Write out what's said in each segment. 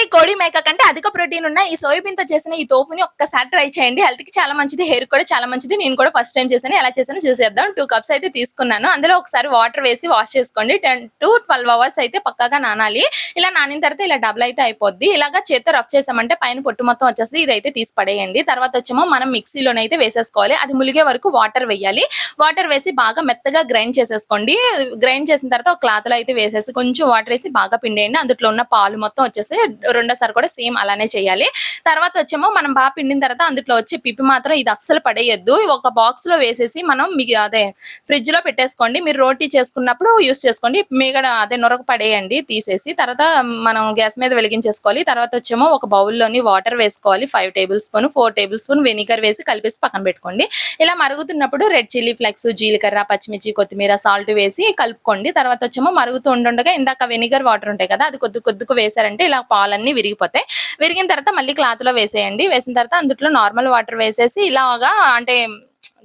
ఎలాంటి కోడి మేక కంటే అధిక ప్రోటీన్ ఉన్న ఈ సోయాబీన్తో చేసిన ఈ తోపుని ఒక్కసారి ట్రై చేయండి. హెల్త్కి చాలా మంచిది హెయిర్ కూడా చాలా మంచిది. నేను కూడా ఫస్ట్ టైం చేశాను. ఎలా చేసాను చూసేద్దాం. టూ కప్స్ అయితే తీసుకున్నాను. అందులో ఒకసారి వాటర్ వేసి వాష్ చేసుకోండి. టెన్ టు ట్వెల్వ్ అవర్స్ అయితే పక్కాగా నానాలి. ఇలా నానిన తర్వాత ఇలా డబుల్ అయితే అయిపోద్ది. ఇలాగా చేత్తో రఫ్ చేసామంటే పైన పొట్టు మొత్తం వచ్చేసి ఇదైతే తీసి పడేయండి. తర్వాత వచ్చేమో మనం మిక్సీలోనైతే వేసేసుకోవాలి. అది ములిగే వరకు వాటర్ వేయాలి. వాటర్ వేసి బాగా మెత్తగా గ్రైండ్ చేసేసుకోండి. గ్రైండ్ చేసిన తర్వాత ఒక క్లాత్లో అయితే వేసేసి కొంచెం వాటర్ వేసి బాగా పిండేయండి. అందులో ఉన్న పాలు మొత్తం వచ్చేసి రెండోసారి కూడా సేమ్ అలానే చేయాలి. తర్వాత వచ్చేమో మనం బాగా పిండిన తర్వాత అందులో వచ్చే పిప్పి మాత్రం ఇది అస్సలు పడేయద్దు. ఒక బాక్స్లో వేసేసి మనం మీ అదే ఫ్రిడ్జ్లో పెట్టేసుకోండి. మీరు రోటీ చేసుకున్నప్పుడు యూస్ చేసుకోండి. మిగడ అదే నొరకు పడేయండి. తీసేసి తర్వాత మనం గ్యాస్ మీద వెలిగించేసుకోవాలి. తర్వాత వచ్చేమో ఒక బౌల్లోని వాటర్ వేసుకోవాలి. Five tablespoon four tablespoon vinegar వేసి కలిపేసి పక్కన పెట్టుకోండి. ఇలా మరుగుతున్నప్పుడు రెడ్ చిల్లీ ఫ్లెక్స్ జీలకర్ర పచ్చిమిర్చి కొత్తిమీర సాల్ట్ వేసి కలుపుకోండి. తర్వాత వచ్చేమో మరుగుతూ ఉండగా ఇందాక వెనిగర్ వాటర్ ఉంటాయి కదా అది కొద్ది కొద్దిగా వేసారంటే ఇలా పాలన్నీ విరిగిపోతాయి. విరిగిన తర్వాత మళ్ళీ క్లాత్ లో వేసేయండి. వేసిన తర్వాత అందులో నార్మల్ వాటర్ వేసేసి ఇలాగా అంటే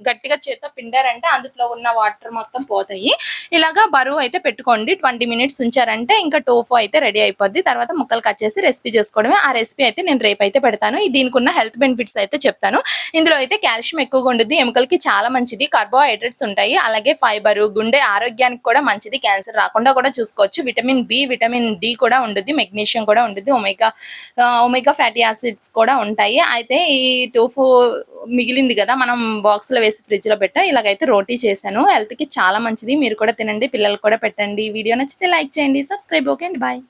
గట్టిగా చేత పిండారంటే అందులో ఉన్న వాటర్ మొత్తం పోతాయి. ఇలాగా బరువు అయితే పెట్టుకోండి. ట్వంటీ మినిట్స్ ఉంచారంటే ఇంకా టోఫు అయితే రెడీ అయిపోద్ది. తర్వాత ముక్కలు కట్ చేసి రెసిపీ చేసుకోవడమే. ఆ రెసిపీ అయితే నేను రేపు అయితే పెడతాను. ఈ దీనికి ఉన్న హెల్త్ బెనిఫిట్స్ అయితే చెప్తాను. ఇందులో అయితే కాల్షియం ఎక్కువగా ఉంటుంది ఎముకలకి చాలా మంచిది. కార్బోహైడ్రేట్స్ ఉంటాయి. అలాగే ఫైబర్ గుండె ఆరోగ్యానికి కూడా మంచిది. క్యాన్సర్ రాకుండా కూడా చూసుకోవచ్చు. విటమిన్ బి విటమిన్ డి కూడా ఉంటుంది మెగ్నీషియం కూడా ఉంటుంది ఒమేగా ఒమేగా ఫ్యాటీ యాసిడ్స్ కూడా ఉంటాయి. అయితే ఈ టోఫు మిగిలింది కదా మనం బాక్స్లో వేసి ఫ్రిడ్జ్లో పెట్టా. ఇలాగైతే రోటీ చేశాను. హెల్త్కి చాలా మంచిది. మీరు కూడా తినండి పిల్లలు కూడా పెట్టండి. వీడియో నచ్చితే లైక్ చేయండి సబ్స్క్రైబ్ ఓకే అండి. బాయ్.